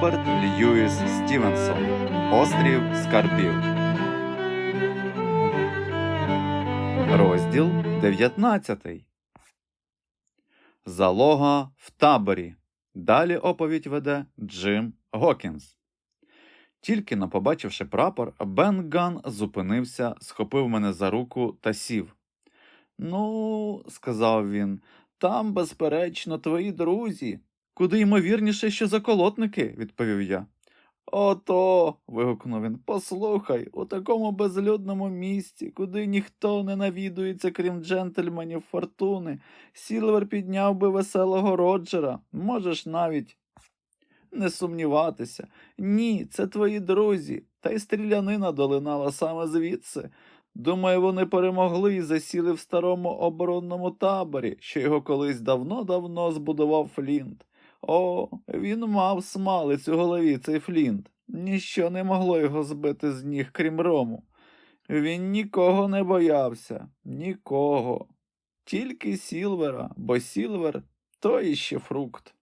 Роберт Льюіс Стівенсон. Острів Скарбів. Розділ 19. Залога в таборі. Далі оповідь веде Джим Гокінс. Тільки но побачивши прапор, Бен Ган зупинився, схопив мене за руку та сів. Ну, сказав він, там, безперечно, твої друзі. Куди ймовірніше, що заколотники, відповів я. Ото. вигукнув він. Послухай, у такому безлюдному місці, куди ніхто не навідується, крім джентльменів фортуни, Сілвер підняв би веселого Роджера. Можеш навіть не сумніватися. Ні, це твої друзі, та й стрілянина долинала саме звідси. Думаю, вони перемогли і засіли в старому оборонному таборі, що його колись давно-давно збудував Флінт. О, він мав смалець у голові цей Флінт. Ніщо не могло його збити з ніг, крім рому. Він нікого не боявся, нікого. Тільки Сілвера, бо Сілвер то іще фрукт.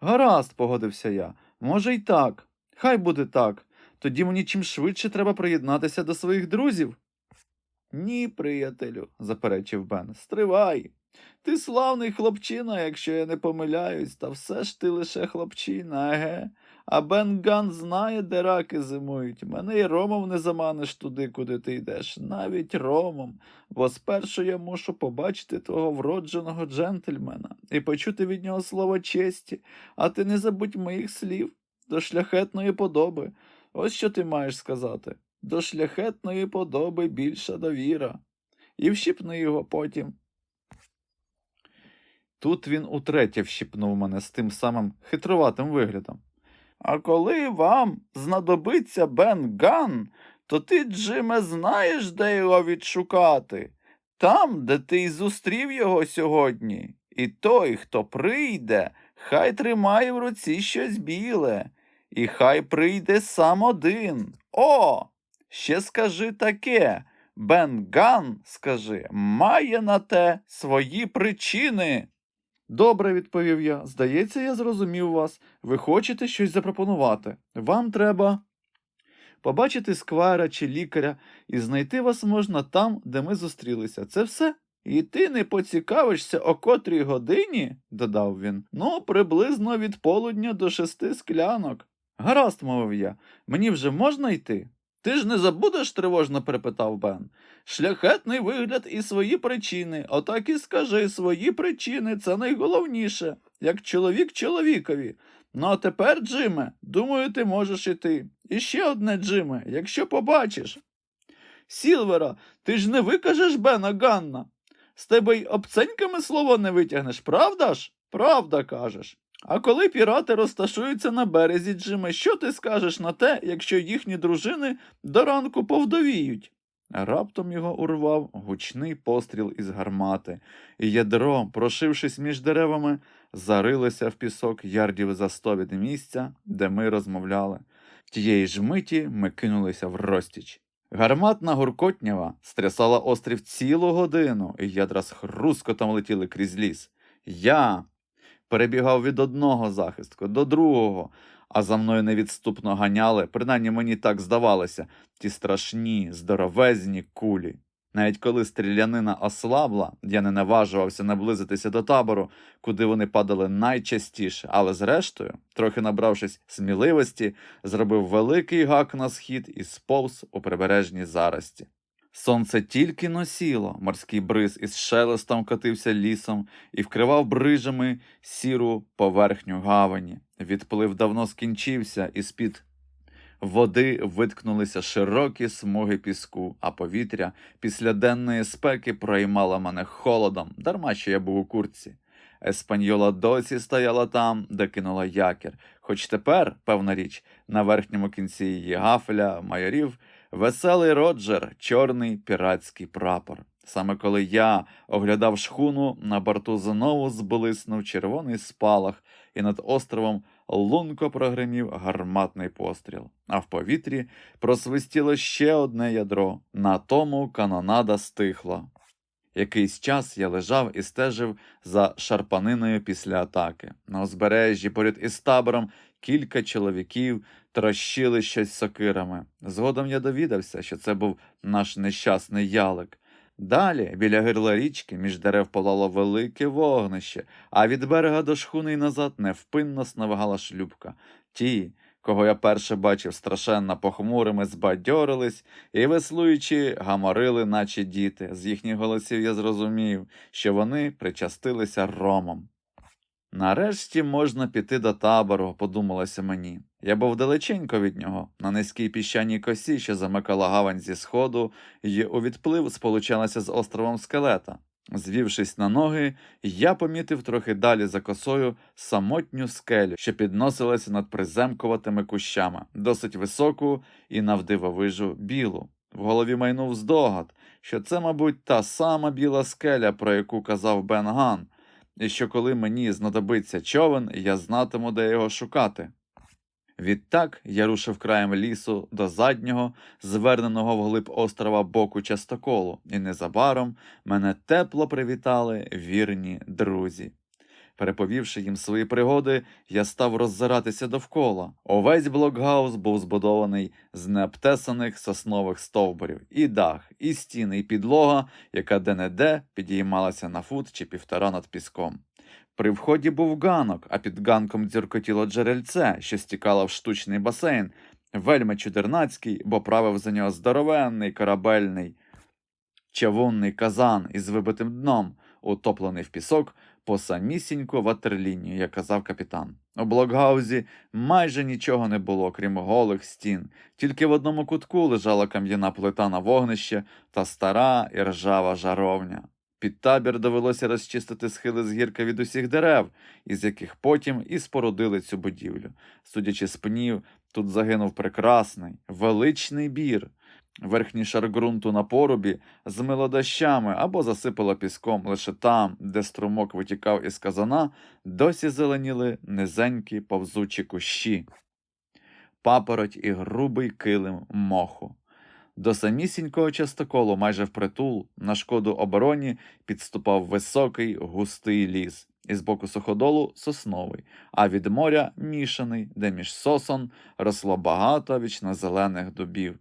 Гаразд, погодився я. Може, й так. Хай буде так. Тоді мені чим швидше треба приєднатися до своїх друзів. Ні, приятелю, заперечив Бен. Стривай. Ти славний хлопчина, якщо я не помиляюсь, та все ж ти лише хлопчина, еге. А Бен Ган знає, де раки зимують. Мене й ромом не заманиш туди, куди ти йдеш, навіть ромом. Бо спершу я мушу побачити твого вродженого джентльмена і почути від нього слово честі, а ти не забудь моїх слів до шляхетної подоби. Ось що ти маєш сказати. До шляхетної подоби більша довіра. І вщипни його потім. Тут він утретє вщипнув мене з тим самим хитруватим виглядом. А коли вам знадобиться Бен Ган, то ти, Джиме, знаєш, де його відшукати? Там, де ти й зустрів його сьогодні. І той, хто прийде, хай тримає в руці щось біле, і хай прийде сам один. О! Ще скажи таке. Бен Ган, скажи, має на те свої причини. Добре, відповів я. Здається, я зрозумів вас. Ви хочете щось запропонувати. Вам треба побачити сквайра чи лікаря, і знайти вас можна там, де ми зустрілися. Це все? І ти не поцікавишся, о котрій годині, додав він. Ну, приблизно від полудня до шести склянок. Гаразд, мовив я, мені вже можна йти? Ти ж не забудеш? тривожно перепитав Бен. Шляхетний вигляд і свої причини. Отак і скажи свої причини, це найголовніше, як чоловік чоловікові. Ну а тепер, Джиме, думаю, ти можеш іти. І ще одне, Джиме, якщо побачиш. Сілвера, ти ж не викажеш Бена Ганна. З тебе й обценьками слово не витягнеш, правда ж? Правда кажеш. А коли пірати розташуються на березі, Джиме, що ти скажеш на те, якщо їхні дружини до ранку повдовіють? Раптом його урвав гучний постріл із гармати, і ядро, прошившись між деревами, зарилося в пісок ярдів за сто від місця, де ми розмовляли. Тієї ж миті ми кинулися в розтіч. Гарматна гуркотнява стрясала острів цілу годину, і ядра з хрускотом летіли крізь ліс. Я перебігав від одного захистку до другого, а за мною невідступно ганяли, принаймні мені так здавалося, ті страшні, здоровезні кулі. Навіть коли стрілянина ослабла, я не наважувався наблизитися до табору, куди вони падали найчастіше, але зрештою, трохи набравшись сміливості, зробив великий гак на схід і сповз у прибережній зарості. Сонце тільки носіло, морський бриз із шелестом катився лісом і вкривав брижами сіру поверхню гавані. Відплив давно скінчився, і з-під води виткнулися широкі смуги піску, а повітря після денної спеки проймало мене холодом, дарма що я був у куртці. Еспаньола досі стояла там, де кинула якір, хоч тепер, певна річ, на верхньому кінці її гафеля майорів веселий Роджер, чорний піратський прапор. Саме коли я оглядав шхуну, на борту знову зблиснув червоний спалах, і над островом лунко прогримів гарматний постріл, а в повітрі просвистіло ще одне ядро. На тому канонада стихла. Якийсь час я лежав і стежив за шарпаниною після атаки. На узбережжі поряд із табором Кілька чоловіків трощили щось сокирами. Згодом я довідався, що це був наш нещасний ялик. Далі, біля гирла річки, між дерев палало велике вогнище, а від берега до шхуни й назад невпинно сновигала шлюбка. Ті, кого я перше бачив страшенно похмурими, збадьорились і, веслуючи, гаморили, наче діти. З їхніх голосів я зрозумів, що вони причастилися ромом. Нарешті можна піти до табору, подумалося мені. Я був далеченько від нього, на низькій піщаній косі, що замикала гавань зі сходу, і у відплив сполучалася з островом скелета. Звівшись на ноги, я помітив трохи далі за косою самотню скелю, що підносилася над приземкуватими кущами, досить високу і навдивовижу білу. В голові майнув здогад, що це, мабуть, та сама біла скеля, про яку казав Бен Ган, і що коли мені знадобиться човен, я знатиму, де його шукати. Відтак я рушив краєм лісу до заднього, зверненого вглиб острова боку частоколу, і незабаром мене тепло привітали вірні друзі. Переповівши їм свої пригоди, я став роззиратися довкола. Увесь блокгаус був збудований з необтесаних соснових стовбурів, і дах, і стіни, і підлога, яка де-не-де підіймалася на фут чи півтора над піском. При вході був ганок, а під ганком дзюркотіло джерельце, що стікало в штучний басейн, вельми чудернацький, бо правив за нього здоровенний корабельний чавунний казан із вибитим дном, утоплений в пісок по самісіньку ватерлінію, як казав капітан. У блокгаузі майже нічого не було, крім голих стін, тільки в одному кутку лежала кам'яна плита на вогнище та стара і ржава жаровня. Під табір довелося розчистити схили з гірка від усіх дерев, із яких потім і спорудили цю будівлю. Судячи з пнів, тут загинув прекрасний, величний бір. Верхній шар ґрунту на порубі змило дощами або засипало піском лише там, де струмок витікав із казана, досі зеленіли низенькі повзучі кущі, папороть і грубий килим моху. До самісінького частоколу, майже впритул, на шкоду обороні підступав високий густий ліс, і з боку суходолу сосновий, а від моря мішаний, де між сосон росло багато вічнозелених дубів.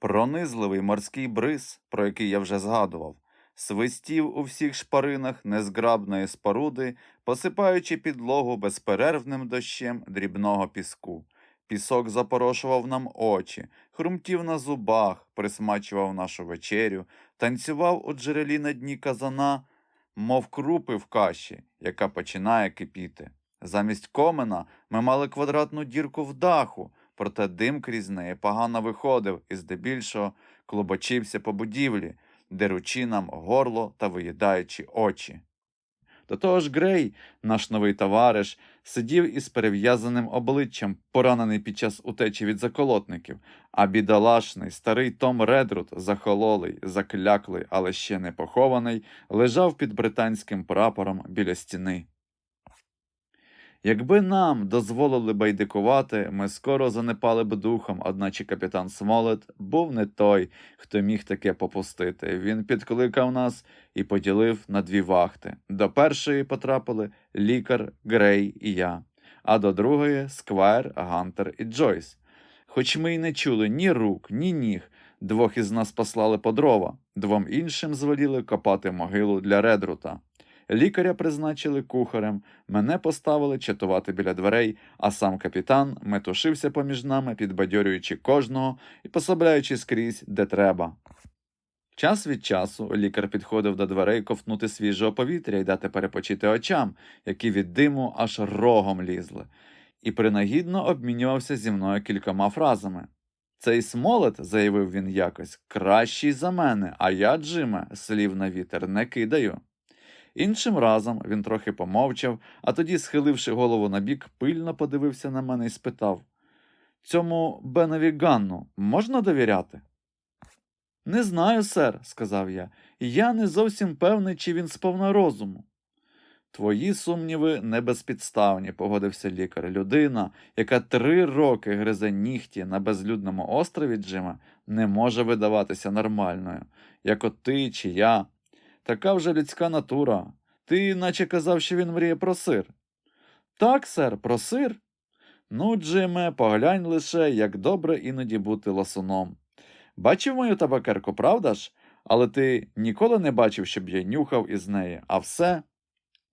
Пронизливий морський бриз, про який я вже згадував, свистів у всіх шпаринах незграбної споруди, посипаючи підлогу безперервним дощем дрібного піску. Пісок запорошував нам очі, хрумтів на зубах, присмачував нашу вечерю, танцював у джерелі на дні казана, мов крупи в каші, яка починає кипіти. Замість комина ми мали квадратну дірку в даху, проте дим крізь неї погано виходив і здебільшого клубочився по будівлі, деручи нам горло та виїдаючи очі. До того ж Грей, наш новий товариш, сидів із перев'язаним обличчям, поранений під час утечі від заколотників, а бідолашний старий Том Редрут, захололий, закляклий, але ще не похований, лежав під британським прапором біля стіни. Якби нам дозволили байдикувати, ми скоро занепали б духом, одначе капітан Смолет був не той, хто міг таке попустити. Він підкликав нас і поділив на дві вахти. До першої потрапили лікар, Грей і я, а до другої Сквайр, Гантер і Джойс. Хоч ми й не чули ні рук, ні ніг, двох із нас послали по дрова, двом іншим звеліли копати могилу для Редрута. Лікаря призначили кухарем, мене поставили чатувати біля дверей, а сам капітан метушився поміж нами, підбадьорюючи кожного і пособляючи скрізь, де треба. Час від часу лікар підходив до дверей ковтнути свіжого повітря і дати перепочити очам, які від диму аж рогом лізли, і принагідно обмінювався зі мною кількома фразами. Цей смолет, заявив він якось, кращий за мене, а я, Джиме, слів на вітер не кидаю. Іншим разом він трохи помовчав, а тоді, схиливши голову на бік, пильно подивився на мене і спитав Цьому Бенові Ганну можна довіряти? Не знаю, сер, сказав я. Я не зовсім певний, чи він сповна розуму. Твої сумніви не безпідставні, погодився лікар. Людина, яка три роки гризе нігті на безлюдному острові Джима, не може видаватися нормальною, як от ти чи я. Така вже людська натура. Ти наче казав, що він мріє про сир. Так, сер, про сир. Ну, Джиме, поглянь лише, як добре іноді бути ласуном. Бачив мою табакерку, правда ж? Але ти ніколи не бачив, щоб я нюхав із неї, а все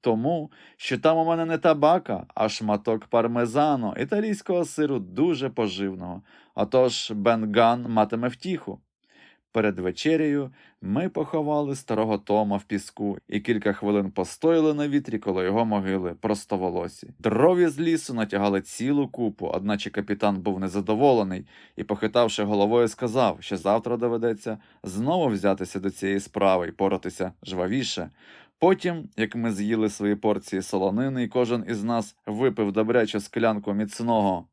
тому, що там у мене не табака, а шматок пармезану, італійського сиру дуже поживного. Отож Бен Ган матиме втіху. Перед вечерею ми поховали старого Тома в піску і кілька хвилин постояли на вітрі коло його могили, простоволосі. Дрові з лісу натягали цілу купу, одначе капітан був незадоволений і, похитавши головою, сказав, що завтра доведеться знову взятися до цієї справи і поратися жвавіше. Потім, як ми з'їли свої порції солонини, і кожен із нас випив добрячу склянку міцного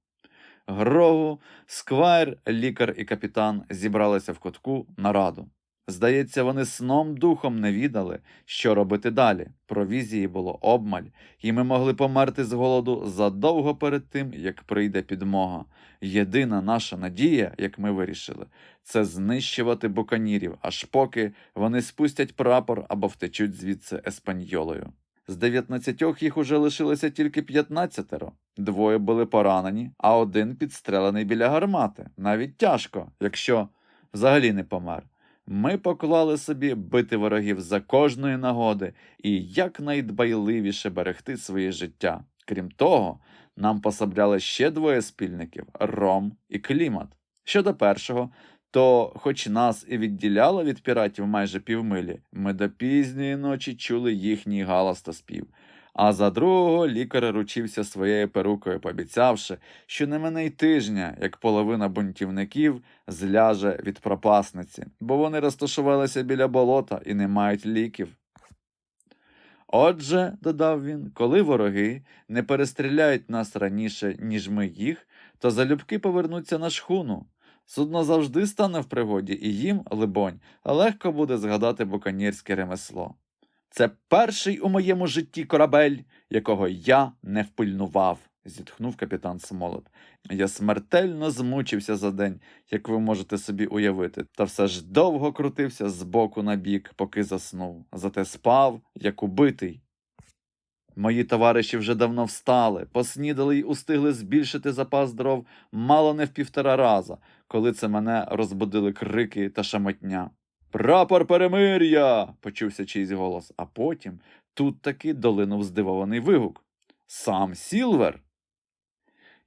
грогу, сквайр, лікар і капітан зібралися в кутку на раду. Здається, вони сном духом не відали, що робити далі. Провізії було обмаль, і ми могли померти з голоду задовго перед тим, як прийде підмога. Єдина наша надія, як ми вирішили, це знищувати буканірів, аж поки вони спустять прапор або втечуть звідси еспаньолою. З дев'ятнадцятьох їх уже лишилося тільки п'ятнадцятеро. Двоє були поранені, а один підстрелений біля гармати. Навіть тяжко, якщо взагалі не помер. Ми поклали собі бити ворогів за кожної нагоди і якнайдбайливіше берегти своє життя. Крім того, нам пособляли ще двоє спільників Ром і Клімат. Щодо першого, то, хоч нас і відділяло від піратів майже півмилі, ми до пізньої ночі чули їхній галас та спів. А за другого лікар ручився своєю перукою, пообіцявши, що не мене й тижня, як половина бунтівників зляже від пропасниці, бо вони розташувалися біля болота і не мають ліків. Отже, додав він, коли вороги не перестріляють нас раніше, ніж ми їх, то залюбки повернуться на шхуну. Судно завжди стане в пригоді, і їм, либонь, легко буде згадати буканірське ремесло. Це перший у моєму житті корабель, якого я не впильнував, зітхнув капітан Смолет. Я смертельно змучився за день, як ви можете собі уявити, та все ж довго крутився з боку на бік, поки заснув. Зате спав, як убитий. Мої товариші вже давно встали, поснідали й устигли збільшити запас дров мало не в півтора раза, коли це мене розбудили крики та шамотня. Прапор перемир'я. почувся чийсь голос, а потім тут таки долинув здивований вигук. Сам Сілвер.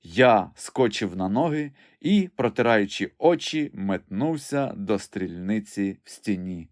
Я скочив на ноги і, протираючи очі, метнувся до стрільниці в стіні.